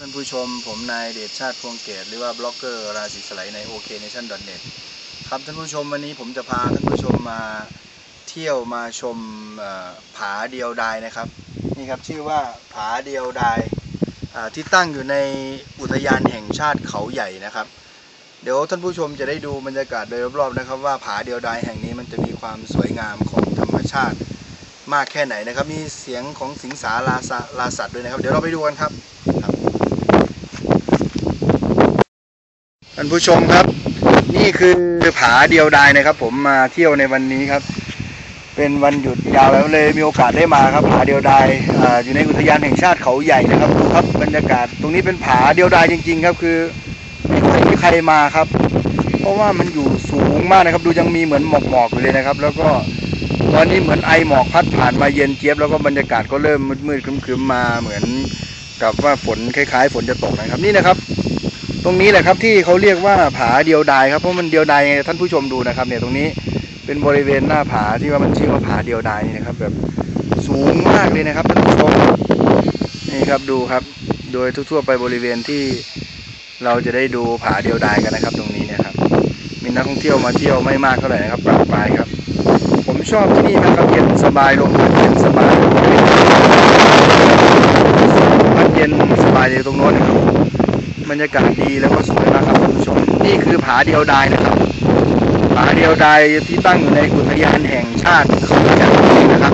ท่านผู้ชมผมนายเดชชาติพวงเกตหรือว่าบล็อกเกอร์ราศีสไลด์ใน OKNation.net ครับท่านผู้ชมวันนี้ผมจะพาท่านผู้ชมมาเที่ยวมาชมผาเดียวดายนะครับนี่ครับชื่อว่าผาเดียวดายที่ตั้งอยู่ในอุทยานแห่งชาติเขาใหญ่นะครับ เดี๋ยวท่านผู้ชมจะได้ดูบรรยากาศโดยรอบๆนะครับ ว่าผาเดียวดายแห่งนี้มันจะมีความสวยงามของธรรมชาติมากแค่ไหนนะครับ มีเสียงของสิงสาราสะราสัตว์ด้วยนะครับ เดี๋ยวเราไปดูกันครับ ท่านผู้ชมครับ นี่คือผาเดียวดายนะครับ ผมมาเที่ยวในวันนี้ครับ เป็นวันหยุดยาวแล้วเลยมีโอกาสได้มาครับผาเดียวดายออยู่ในอุทยานแห่งชาติเขาใหญ่นะครับดูครับบรรยากาศ ตรงนี้เป็นผาเดียวดายจริง ๆ ครับ คือไม่ค่อยมีใครมาครับ เพราะว่ามันอยู่สูงมากนะครับ ดูยังมีเหมือนหมอกหมอกๆอยู่เลยนะครับ แล้วก็ตอนนี้เหมือนไอหมอกพัดผ่านมาเย็นเจี๊ยบแล้วก็บรรยากาศก็เริ่มมืดๆครึมๆมาเหมือนกับว่าฝนคล้าย ๆ ฝนจะตกนะครับนี่นะครับ รงนี้แหละครับที่เขาเรียกว่าผาเดียวดายครับเพราะมันเดียวดายไงท่านผู้ชมดูนะครับ เนี่ยตรงนี้เป็นบริเวณหน้าผาที่ว่ามันชื่อว่าผาเดียวดายนี่นะครับ แบบสูงมากเลยนะครับท่านผู้ชมนี่ครับดูครับ โดยทั่วๆไปบริเวณที่เราจะได้ดูผาเดียวดายกันนะครับ ตรงนี้เนะครับ มีนักท่องเที่ยวมาเที่ยวไม่มากเท่าไหร่นะครับปรับปรายครับ ผมชอบที่นี่มากครับเย็นสบายลมพัดเย็นสบายพัดเย็นสบายเลยตรงโน้นนะครับ บรรยากาศดีแล้วก็สวยมากครับคุณผู้ชมนี่คือผาเดียวดายนะครับ ผาเดียวดายที่ตั้งอยู่ในอุทยานแห่งชาติเขาใหญ่นะครับ